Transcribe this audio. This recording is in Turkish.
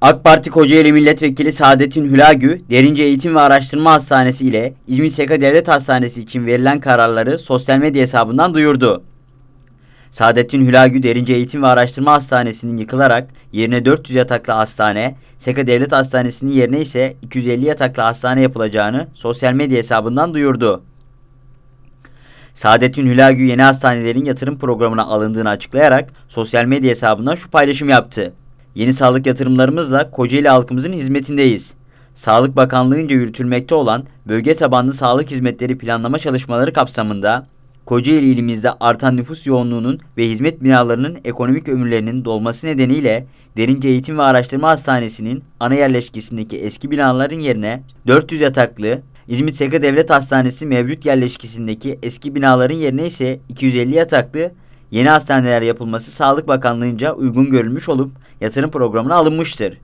AK Parti Kocaeli Milletvekili Saadettin Hülagü, Derince Eğitim ve Araştırma Hastanesi ile İzmir Seka Devlet Hastanesi için verilen kararları sosyal medya hesabından duyurdu. Saadettin Hülagü Derince Eğitim ve Araştırma Hastanesi'nin yıkılarak yerine 400 yataklı hastane, Seka Devlet Hastanesi'nin yerine ise 250 yataklı hastane yapılacağını sosyal medya hesabından duyurdu. Saadettin Hülagü yeni hastanelerin yatırım programına alındığını açıklayarak sosyal medya hesabından şu paylaşım yaptı. Yeni sağlık yatırımlarımızla Kocaeli halkımızın hizmetindeyiz. Sağlık Bakanlığı'nca yürütülmekte olan bölge tabanlı sağlık hizmetleri planlama çalışmaları kapsamında Kocaeli ilimizde artan nüfus yoğunluğunun ve hizmet binalarının ekonomik ömürlerinin dolması nedeniyle Derince Eğitim ve Araştırma Hastanesi'nin ana yerleşkesindeki eski binaların yerine 400 yataklı İzmit Seka Devlet Hastanesi mevcut yerleşkesindeki eski binaların yerine ise 250 yataklı yeni hastaneler yapılması Sağlık Bakanlığı'nca uygun görülmüş olup yatırım programına alınmıştır.